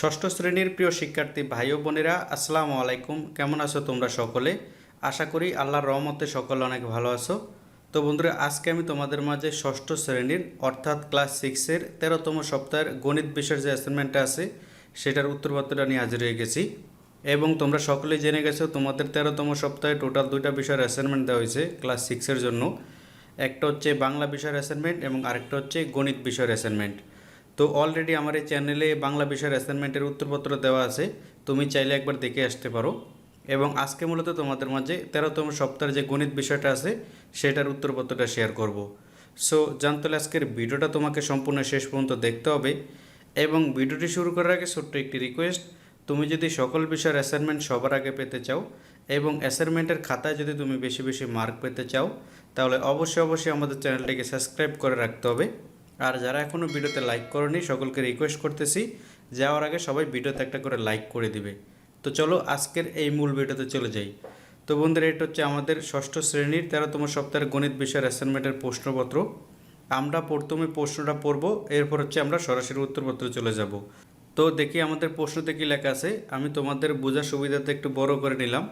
ষষ্ঠ শ্রেণির প্রিয় শিক্ষার্থী ভাই ও বোনেরা, আসসালামু আলাইকুম। কেমন আছো তোমরা সকলে? আশা করি আল্লাহর রহমতে সকলে অনেক ভালো আছো। তো বন্ধুরা, আজকে আমি তোমাদের মাঝে ষষ্ঠ শ্রেণির, অর্থাৎ ক্লাস সিক্সের তেরোতম সপ্তাহের গণিত বিষয়ের যে অ্যাসাইনমেন্টটা আছে, সেটার উত্তরপত্রটা নিয়ে হাজির হয়ে গেছি। এবং তোমরা সকলেই জেনে গেছো, তোমাদের তেরোতম সপ্তাহে টোটাল দুইটা বিষয়ের অ্যাসাইনমেন্ট দেওয়া হয়েছে ক্লাস সিক্সের জন্য। একটা হচ্ছে বাংলা বিষয়ের অ্যাসাইনমেন্ট এবং আরেকটা হচ্ছে গণিত বিষয়ের অ্যাসাইনমেন্ট তো অলরেডি আমার এই চ্যানেলে বাংলা বিষয়ের অ্যাসাইনমেন্টের উত্তরপত্র দেওয়া আছে। তুমি চাইলে একবার দেখে আসতে পারো। এবং আজকে মূলত তোমাদের মাঝে তেরোতম সপ্তাহের যে গণিত বিষয়টা আছে, সেটার উত্তরপত্রটা শেয়ার করব। সো জানতে হলে আজকের ভিডিওটা তোমাকে সম্পূর্ণ শেষ পর্যন্ত দেখতে হবে। এবং ভিডিওটি শুরু করার আগে ছোট্ট একটি রিকোয়েস্ট তুমি যদি সকল বিষয়ের অ্যাসাইনমেন্ট সবার আগে পেতে চাও এবং অ্যাসাইনমেন্টের খাতায় যদি তুমি বেশি বেশি মার্ক পেতে চাও, তাহলে অবশ্যই অবশ্যই আমাদের চ্যানেলটিকে সাবস্ক্রাইব করে রাখতে হবে। আর যারা এখনও ভিডিওতে লাইক করনি, সকলকে রিকোয়েস্ট করতেছি, যাওয়ার আগে সবাই ভিডিওতে একটা করে লাইক করে দিবে। তো চলো আজকের এই মূল ভিডিওতে চলে যাই। তো বন্ধুরা, এটা হচ্ছে আমাদের ষষ্ঠ শ্রেণির তেরোতম সপ্তাহের গণিত বিষয়ের অ্যাসাইনমেন্টের প্রশ্নপত্র। আমরা প্রথমে প্রশ্নটা পড়ব, এরপর হচ্ছে আমরা সরাসরি উত্তরপত্রে চলে যাব। তো দেখি আমাদের প্রশ্নতে কী লেখা আছে। আমি তোমাদের বোঝার সুবিধাতে একটু বড় করে নিলাম।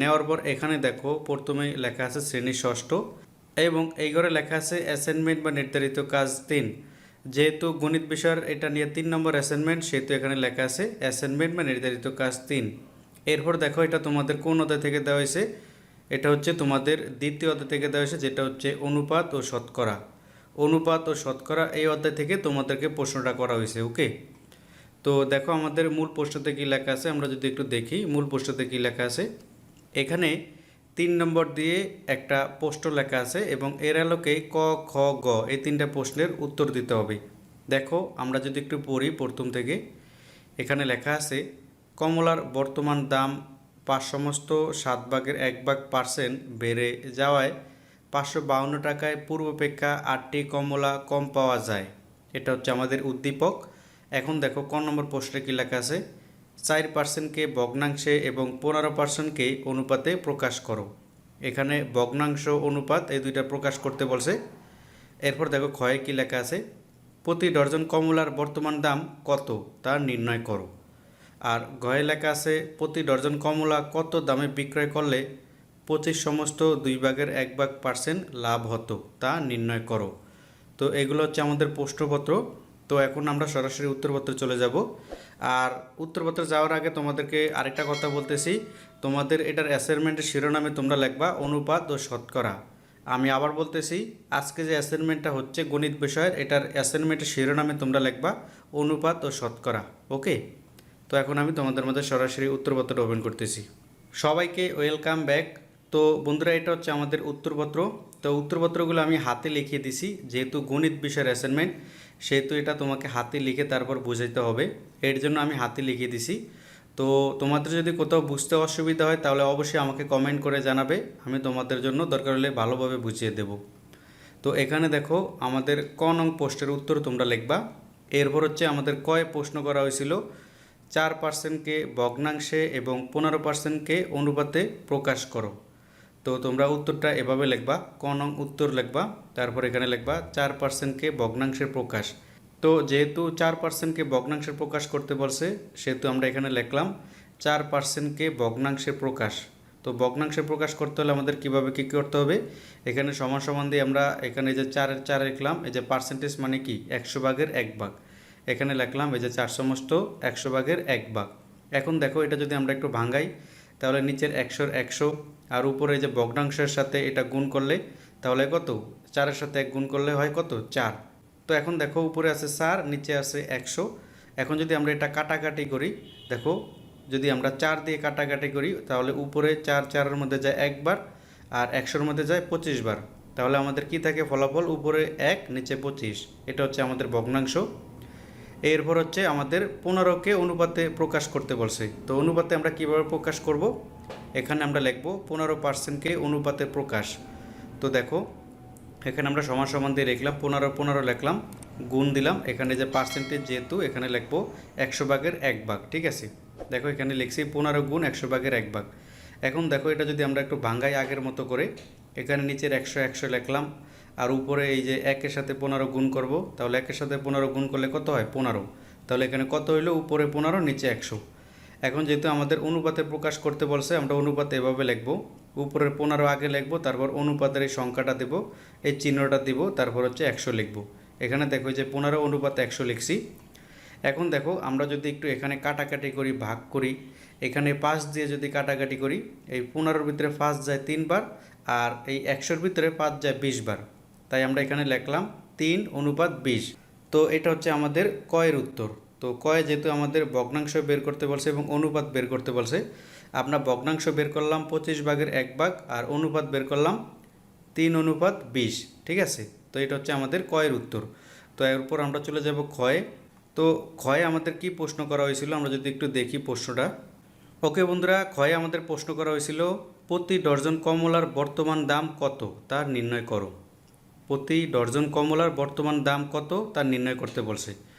নেওয়ার পর এখানে দেখো, প্রথমে লেখা আছে শ্রেণি ষষ্ঠ। এবং এই ঘরে লেখা আছে অ্যাসাইনমেন্ট বা নির্ধারিত কাজ তিন। যেহেতু গণিত বিষয়ের এটা নিয়ে তিন নম্বর অ্যাসাইনমেন্ট সেহেতু এখানে লেখা আছে অ্যাসাইনমেন্ট বা নির্ধারিত কাজ তিন। এরপর দেখো এটা তোমাদের কোন অধ্যায় থেকে দেওয়া হয়েছে? এটা হচ্ছে তোমাদের দ্বিতীয় অধ্যায় থেকে দেওয়া হয়েছে, যেটা হচ্ছে অনুপাত ও শতকরা। অনুপাত ও শতকরা এই অধ্যায় থেকে তোমাদেরকে প্রশ্নটা করা হয়েছে, ওকে? তো দেখো আমাদের মূল প্রশ্নতে কী লেখা আছে, আমরা যদি একটু দেখি, মূল প্রশ্নতে কী লেখা আছে? এখানে তিন নম্বর দিয়ে একটা প্রশ্ন লেখা আছে এবং এর আলোকে ক, খ, গ এই তিনটা প্রশ্নের উত্তর দিতে হবে। দেখো, আমরা যদি একটু পড়ি প্রথম থেকে, এখানে লেখা আছে, কমলার বর্তমান দাম পাঁচ সমস্ত সাত ভাগের এক ভাগ পার্সেন্ট বেড়ে যাওয়ায় পাঁচশো বাউন্ন টাকায় পূর্বাপেক্ষা আটটি কমলা কম পাওয়া যায়। এটা হচ্ছে আমাদের উদ্দীপক। এখন দেখো, ক নম্বর পোস্টে কী লেখা আছে? চার পার্সেন্টকে ভগ্নাংশে এবং পনেরো পার্সেন্টকে অনুপাতে প্রকাশ করো। এখানে ভগ্নাংশ অনুপাত এই দুইটা প্রকাশ করতে বলছে। এরপর দেখো ক্ষয়ে কী লেখা আছে? প্রতি ডর্জন কমলার বর্তমান দাম কত তা নির্ণয় করো। আর গয়ে লেখা আছে, প্রতি ডর্জন কমলা কত দামে বিক্রয় করলে পঁচিশ সমস্ত দুই ভাগের এক ভাগ পার্সেন্ট লাভ হতো তা নির্ণয় করো। তো এগুলো হচ্ছে আমাদের প্রশ্নপত্র। তো এখন আমরা সরাসরি উত্তরপত্রে চলে যাব। আর উত্তরপত্রে যাওয়ার আগে তোমাদেরকে আরেকটা কথা বলতেছি। তোমাদের এটার অ্যাসাইনমেন্টের শিরোনামে তোমরা লিখবা অনুপাত ও শতকরা। আমি আবার বলতেছি, আজকে যে অ্যাসাইনমেন্টটা হচ্ছে গণিত বিষয়ের, এটার অ্যাসাইনমেন্টের শিরোনামে তোমরা লিখবা অনুপাত ও শতকরা, ওকে? তো এখন আমি তোমাদের মধ্যে সরাসরি উত্তরপত্রটা ওপেন করতেছি। সবাইকে ওয়েলকাম ব্যাক তো বন্ধুরা, এটা হচ্ছে আমাদের উত্তরপত্র। তো উত্তরপত্রগুলো আমি হাতে লিখিয়ে দিছি, যেহেতু গণিত বিষয়ের অ্যাসাইনমেন্ট সেহেতু এটা তোমাকে হাতে লিখে তারপর বুঝাইতে হবে। এর জন্য আমি হাতে লিখে দিছি। তো তোমাদের যদি কোথাও বুঝতে অসুবিধা হয়, তাহলে অবশ্যই আমাকে কমেন্ট করে জানাবে। আমি তোমাদের জন্য দরকার হলে ভালোভাবে বুঝিয়ে দেব। তো এখানে দেখো, আমাদের ক নং পোস্টের উত্তর তোমরা লিখবা। এরপর হচ্ছে আমাদের কয় প্রশ্ন করা হয়েছিল? চার পার্সেন্টকে ভগ্নাংশে এবং পনেরো পার্সেন্টকে অনুপাতে প্রকাশ করো। তো তোমরা উত্তরটা এভাবে লিখবা, ক নং উত্তর লিখবা, তারপর এখানে লিখবা চার পার্সেন্টকে ভগ্নাংশের প্রকাশ। তো যেহেতু চার পার্সেন্টকে ভগ্নাংশের প্রকাশ করতে বলছে, সেহেতু আমরা এখানে লিখলাম চার পার্সেন্টকে ভগ্নাংশে প্রকাশ। তো ভগ্নাংশে প্রকাশ করতে হলে আমাদের কীভাবে কী করতে হবে? এখানে সমান সমান দিয়ে আমরা এখানে যে চারের চার লিখলাম, এই যে পার্সেন্টেজ মানে কি? একশো ভাগের এক ভাগ। এখানে লিখলাম এই যে চার সমস্ত একশো ভাগের এক ভাগ। এখন দেখো এটা যদি আমরা একটু ভাঙ্গাই তাহলে নিচের একশোর একশো আর উপরে যে ভগ্নাংশের সাথে এটা গুণ করলে তাহলে কত? চারের সাথে এক গুণ করলে হয় কত? চার। তো এখন দেখো উপরে আছে চার, নিচে আছে একশো। এখন যদি আমরা এটা কাটাকাটি করি, দেখো যদি আমরা চার দিয়ে কাটাকাটি করি, তাহলে উপরে চার, চারের মধ্যে যায় একবার আর একশোর মধ্যে যায় পঁচিশ বার। তাহলে আমাদের কি থাকে? ফলাফল উপরে এক, নিচে পঁচিশ। এটা হচ্ছে আমাদের ভগ্নাংশ। এরপর হচ্ছে আমাদের পনেরোকে অনুপাতে প্রকাশ করতে বলছে। তো অনুপাতে আমরা কীভাবে প্রকাশ করব? এখানে আমরা লিখব পনেরো পার্সেন্টকে অনুপাতে প্রকাশ। তো দেখো, এখানে আমরা সমান সমান দিয়ে লিখলাম, পনেরো পনেরো লিখলাম, গুণ দিলাম, এখানে যে পার্সেন্টেজ যেহেতু, এখানে লিখব একশো ভাগের এক ভাগ ঠিক আছে? দেখো, এখানে লিখছি পনেরো গুণ একশো ভাগের এক ভাগ এখন দেখো, এটা যদি আমরা একটু ভাঙ্গাই আগের মতো করে, এখানে নিচের একশো একশো লিখলাম, আর উপরে এই যে একের সাথে পনেরো গুণ করব, তাহলে একের সাথে পনেরো গুণ করলে কত হয়? পনেরো। তাহলে এখানে কত হইল? উপরে পনেরো, নিচে একশো। এখন যেহেতু আমাদের অনুপাতে প্রকাশ করতে বলছে, আমরা অনুপাতে এভাবে লিখব। উপরের পনেরো আগে লিখব, তারপর অনুপাতের এই সংখ্যাটা দেবো, এই চিহ্নটা দিব, তারপর হচ্ছে একশো লিখব। এখানে দেখো যে পনেরো অনুপাতে একশো লিখছি। এখন দেখো, আমরা যদি একটু এখানে কাটাকাটি করি, ভাগ করি, এখানে পাঁচ দিয়ে যদি কাটাকাটি করি, এই পনেরোর ভিতরে পাঁচ যায় তিনবার আর এই একশোর ভিতরে পাঁচ যায় বিশ বার। তাই আমরা এখানে লিখলাম তিন অনুপাত বিশ। তো এটা হচ্ছে আমাদের কয়ের উত্তর। তো কয় যেহেতু আমাদের ভগ্নাংশ বের করতে বলছে এবং অনুপাত বের করতে বলছে, আমরা ভগ্নাংশ বের করলাম পঁচিশ ভাগের এক ভাগ আর অনুপাত বের করলাম তিন অনুপাত বিশ, ঠিক আছে? তো এটা হচ্ছে আমাদের কয়ের উত্তর। তো এরপর আমরা চলে যাব ক্ষয়ে। তো ক্ষয়ে আমাদের কি প্রশ্ন করা হয়েছিল? আমরা যদি একটু দেখি প্রশ্নটা। ওকে বন্ধুরা, ক্ষয়ে আমাদের প্রশ্ন করা হয়েছিল, প্রতি ডর্জন কমলার বর্তমান দাম কত? তা নির্ণয় করো। প্রতি ডর্জন কমলার বর্তমান দাম কত? তা নির্ণয় করতে বলছে।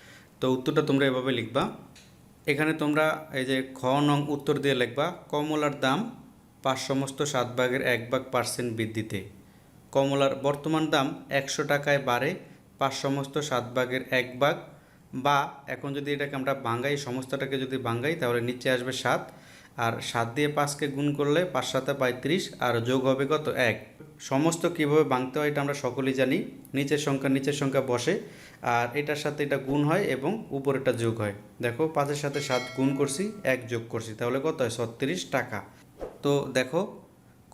তো উত্তরটা তোমরা এভাবে লিখবা। এখানে তোমরা এই যে খ নং উত্তর দিয়ে লিখবা, কমলার দাম পাঁচ সমস্ত সাত ভাগের এক ভাগ পার্সেন্ট বৃদ্ধিতে। কমলার বর্তমান দাম একশো টাকায় বাড়ে, পাঁচ সমস্ত সাত ভাগের এক ভাগ বা এখন যদি এটাকে আমরা বাঙ্গাই সমস্তটাকে যদি বাঙ্গাই তাহলে নিচে আসবে সাত। আর সাত দিয়ে পাঁচকে গুণ করলে পাঁচ সাতে পঁয়ত্রিশ, আর যোগ হবে কত? এক। সমস্ত কীভাবে ভাঙতে হয় এটা আমরা সকলেই জানি। নিচের সংখ্যা নিচের সংখ্যা বসে, আর এটার সাথে এটা গুণ হয় এবং উপরেটা যোগ হয়। দেখো, পাঁচের সাথে সাত গুণ করছি, এক যোগ করছি, তাহলে কত হয়? ছত্রিশ টাকা। তো দেখো,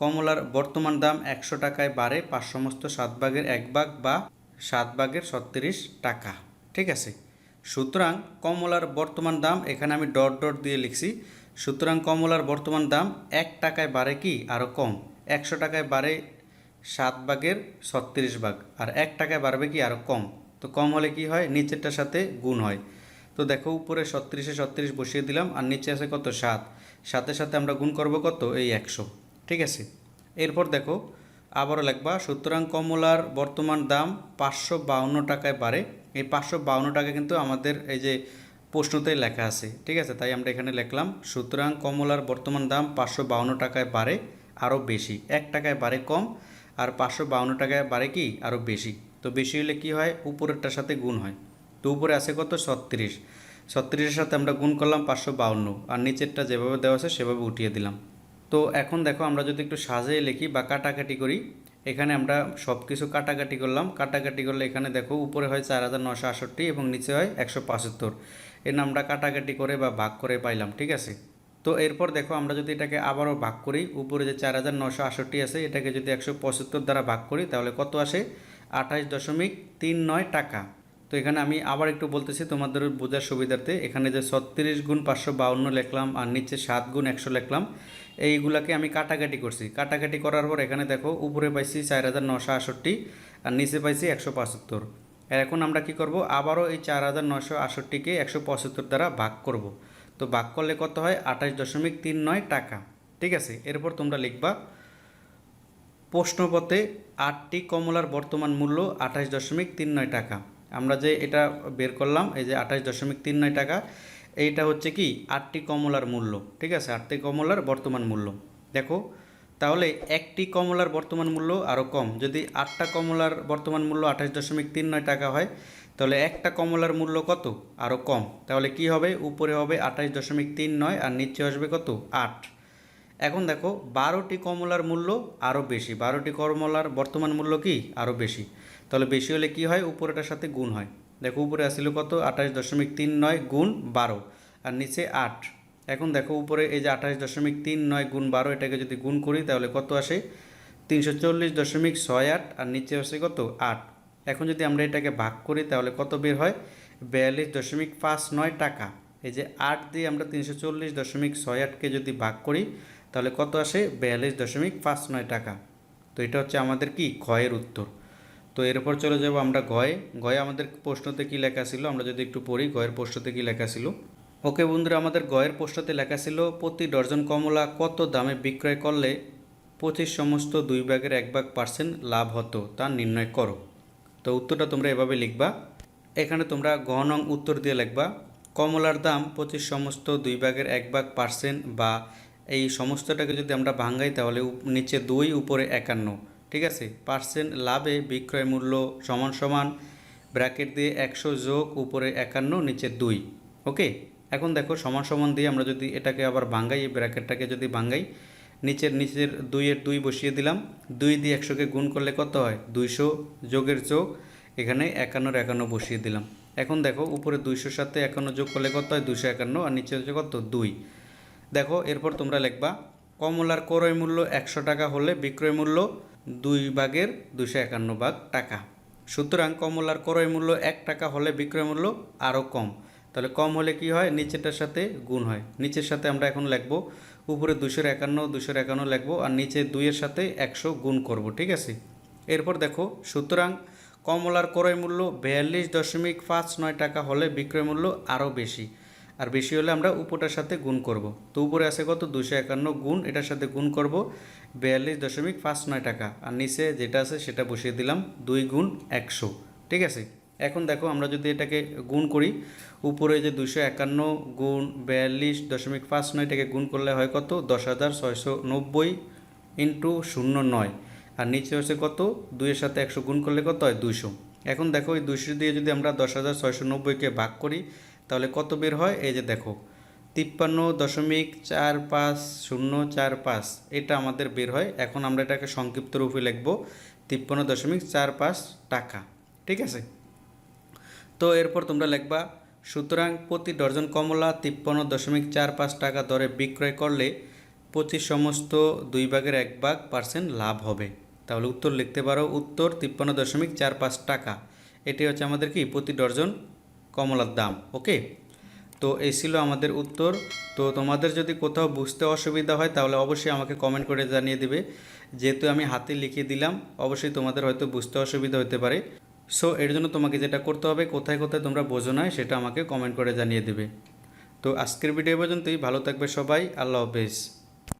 কমলার বর্তমান দাম একশো টাকায় বাড়ে পাঁচ সমস্ত সাত ভাগের এক ভাগ বা সাত ভাগের ছত্রিশ টাকা, ঠিক আছে? সুতরাং কমলার বর্তমান দাম, এখানে আমি ডট ডট দিয়ে লিখছি, সুতরাং কমলার বর্তমান দাম এক টাকায় বাড়ে কি? আরও কম। একশো টাকায় বাড়ে সাত ভাগের ছত্রিশ ভাগ। আর এক টাকায় বাড়বে কি? আরও কম। তো কম হলে কি হয়? নিচেরটার সাথে গুণ হয়। তো দেখো, উপরে ছত্রিশে ছত্রিশ বসিয়ে দিলাম, আর নিচে আছে কত? সাত। সাথে সাথে আমরা গুণ করব কত? এই একশো। ঠিক আছে? এরপর দেখো, আবারও লেখবা, সুতরাং কমলার বর্তমান দাম পাঁচশো বাউন্ন টাকায় বাড়ে। এই পাঁচশো বাউন্ন টাকা কিন্তু আমাদের এই যে প্রশ্নতেই লেখা আছে। ঠিক আছে? তাই আমরা এখানে লিখলাম, সুতরাং কমলার বর্তমান দাম পাঁচশো বাউন্ন টাকায় বাড়ে আরও বেশি। এক টাকায় বাড়ে কম আর পাঁচশো বাউন্ন টাকায় বাড়ে কি? আরও বেশি। তো বেশি হলে কি হয়? উপরেরটার সাথে গুণ হয়। তো উপরে আছে কত? ছত্রিশ। ছত্রিশের সাথে আমরা গুণ করলাম পাঁচশো বাউন্ন। আর নিচেরটা যেভাবে দেওয়া আছে, সেভাবে উঠিয়ে দিলাম। তো এখন দেখো, আমরা যদি একটু সাজিয়ে লিখি বা কাটাকাটি করি, এখানে আমরা সব কিছু কাটাকাটি করলাম। কাটাকাটি করলে এখানে দেখো, উপরে হয় চার হাজার নশো আষট্টি এবং নিচে হয় একশো পঁচাত্তর। এর আমরা কাটাকাটি করে বা ভাগ করে পাইলাম, ঠিক আছে? তো এরপর দেখো আমরা যদি এটাকে আবারও ভাগ করি, উপরে যে চার হাজার নশো আষট্টি আছে, এটাকে যদি একশো পঁচাত্তর দ্বারা ভাগ করি, তাহলে কত আসে? আঠাশ দশমিক তিন নয় টাকা। তো এখানে আমি আবার একটু বলতেছি তোমাদের বোঝার সুবিধার্থে, এখানে যে ছত্রিশ গুণ পাঁচশো বাউন্ন লিখলাম আর নিচে সাত গুণ একশো লিখলাম, এইগুলাকে আমি কাটাকাটি করছি। কাটাকাটি করার পর এখানে দেখো, উপরে পাইছি চার হাজার নশো আষট্টি আর নিচে পাইছি একশো পঁচাত্তর। এখন আমরা কি করব? আবারও এই চার হাজার নশো আষট্টিকে একশো পঁচাত্তর দ্বারা ভাগ করব। তো ভাগ করলে কত হয়? আঠাশ দশমিক তিন নয় টাকা। ঠিক আছে? এরপর তোমরা লিখবা, প্রশ্নপথে আটটি কমলার বর্তমান মূল্য আঠাশ দশমিক তিন নয় টাকা। আমরা যে এটা বের করলাম, এই যে আঠাশ দশমিক তিন নয় টাকা, এইটা হচ্ছে কি? আটটি কমলার মূল্য। ঠিক আছে? আটটি কমলার বর্তমান মূল্য। দেখো তাহলে একটি কমলার বর্তমান মূল্য আরও কম। যদি আটটা কমলার বর্তমান মূল্য আঠাশ দশমিক তিন নয় টাকা হয়, তাহলে একটা কমলার মূল্য কত? আরও কম। তাহলে কি হবে? উপরে হবে আঠাশ দশমিক তিন নয় আর নিচে আসবে কত? আট। এখন দেখো, বারোটি কমলার মূল্য আরও বেশি। বারোটি কমলার বর্তমান মূল্য কি? আরও বেশি। তাহলে বেশি হলে কি হয়? উপরেটার সাথে গুণ হয়। দেখো, উপরে আসছিল কত? আঠাশ দশমিক তিন নয় গুণ বারো আর নিচে আট। এখন দেখো উপরে এই যে আঠাশ দশমিক তিন নয় গুণ বারো, এটাকে যদি গুণ করি তাহলে কত আসে? তিনশো চল্লিশ দশমিক ছয় আট, আর নিচে আসে কত? আট। এখন যদি আমরা এটাকে ভাগ করি তাহলে কত বের হয়? বিয়াল্লিশ দশমিক পাঁচ নয় টাকা। এই যে আট দিয়ে আমরা তিনশো চল্লিশ দশমিক ছয় আটকে যদি ভাগ করি তাহলে কত আসে? বিয়াল্লিশ দশমিক পাঁচ নয় টাকা। তো এটা হচ্ছে আমাদের কি? ক্ষয়ের উত্তর। তো এরপর চলে যাব আমরা গয়ে। গয়ে আমাদের প্রশ্নতে কি লেখা ছিল? আমরা যদি একটু পড়ি, গয়ের প্রশ্নতে কি লেখা ছিল? ওকে বন্ধুরা, আমাদের গয়ের প্রশ্নতে লেখা ছিল, প্রতি ডর্জন কমলা কত দামে বিক্রয় করলে পঁচিশ সমস্ত দুই ভাগের এক ভাগ পার্সেন্ট লাভ হতো তা নির্ণয় করো? তো উত্তরটা তোমরা এভাবে লিখবা। এখানে তোমরা গ নং উত্তর দিয়ে লিখবা, কমলার দাম পঁচিশ সমস্ত দুই ভাগের এক ভাগ পার্সেন্ট বা এই সমস্তটাকে যদি আমরা ভাঙ্গাই তাহলে নিচে দুই, উপরে একান্ন, ঠিক আছে? পার্সেন্ট লাভে বিক্রয় মূল্য সমান সমান, ব্র্যাকেট দিয়ে একশো যোগ, উপরে একান্ন, নিচে দুই, ওকে? এখন দেখো সমান সমান দিয়ে আমরা যদি এটাকে আবার ভাঙ্গাই, এই ব্র্যাকেটটাকে যদি ভাঙ্গাই, নিচের নিচের দুইয়ের দুই বসিয়ে দিলাম, দুই দিয়ে একশোকে গুণ করলে কত হয়? দুইশো যোগের যোগ, এখানে একান্নর একান্ন বসিয়ে দিলাম। এখন দেখো উপরে দুইশোর সাথে একান্ন যোগ করলে কত হয়? দুইশো একান্ন, আর নিচে হচ্ছে কত? দুই। দেখো এরপর তোমরা লিখবা, কমলার ক্রয় মূল্য একশো টাকা হলে বিক্রয় মূল্য দুই ভাগের দুশো একান্ন ভাগ টাকা। সুতরাং কমলার ক্রয় মূল্য এক টাকা হলে বিক্রয় মূল্য আরও কম। তাহলে কম হলে কি হয়? নিচেরটার সাথে গুণ হয়। নিচের সাথে আমরা এখন লিখব, উপরে দুশোর একান্ন দুশোর একান্ন লিখব আর নিচে দুইয়ের সাথে একশো গুণ করব, ঠিক আছে? এরপর দেখো, সুতরাং কমলার ক্রয় মূল্য বিয়াল্লিশ দশমিক পাঁচ নয় টাকা হলে বিক্রয় মূল্য আরও বেশি। আর বেশি হলে আমরা উপরটার সাথে গুণ করব। তো উপরে আছে কত? দুশো একান্ন গুণ, এটার সাথে গুণ করব বিয়াল্লিশ দশমিক পাঁচ নয় টাকা। আর নিচে যেটা আছে সেটা বসিয়ে দিলাম, দুই গুণ একশো, ঠিক আছে? এখন দেখো আমরা যদি এটাকে গুণ করি, উপরে যে দুশো একান্ন গুণ বিয়াল্লিশ দশমিক পাঁচ নয়, এটাকে গুণ করলে হয় কত? দশ হাজার ছয়শো নব্বই ইন্টু শূন্য নয়। আর নিচে হচ্ছে কত? দুইয়ের সাথে একশো গুণ করলে কত হয়? দুইশো। এখন দেখো এই দুইশো দিয়ে যদি আমরা দশ হাজার ছয়শো নব্বইকে ভাগ করি, তাহলে কত বের হয়? এই যে দেখো, তিপ্পান্ন দশমিক চার পাঁচ শূন্য চার পাঁচ, এটা আমাদের বের হয়। এখন আমরা এটাকে সংক্ষিপ্ত রূপে লিখব, তিপ্পান্ন দশমিক চার পাঁচ টাকা। ঠিক আছে? তো এরপর তোমরা লিখবা, সুতরাং প্রতি ডর্জন কমলা তিপ্পান্ন দশমিক চার পাঁচ টাকা দরে বিক্রয় করলে পঁচিশ সমস্ত দুই ভাগের এক ভাগ পার্সেন্ট লাভ হবে। তাহলে উত্তর লিখতে পারো, উত্তর তিপ্পান্ন দশমিক চার পাঁচ টাকা। এটি হচ্ছে আমাদের কি? প্রতি ডর্জন কমলার দাম, ওকে? তো এই ছিল আমাদের উত্তর। তো তোমাদের যদি কোথাও বুঝতে অসুবিধা হয়, তাহলে অবশ্যই আমাকে কমেন্ট করে জানিয়ে দিবে। যেহেতু আমি হাতে লিখে দিলাম, অবশ্যই তোমাদের হয়তো বুঝতে অসুবিধা হতে পারে। সো এর জন্য তোমাকে যেটা করতে হবে, কোথায় কোথায় তোমরা বোঝো না সেটা আমাকে কমেন্ট করে জানিয়ে দেবে। তো আজকের ভিডিও পর্যন্তই। ভালো থাকবে সবাই। আল্লাহ হাফেজ।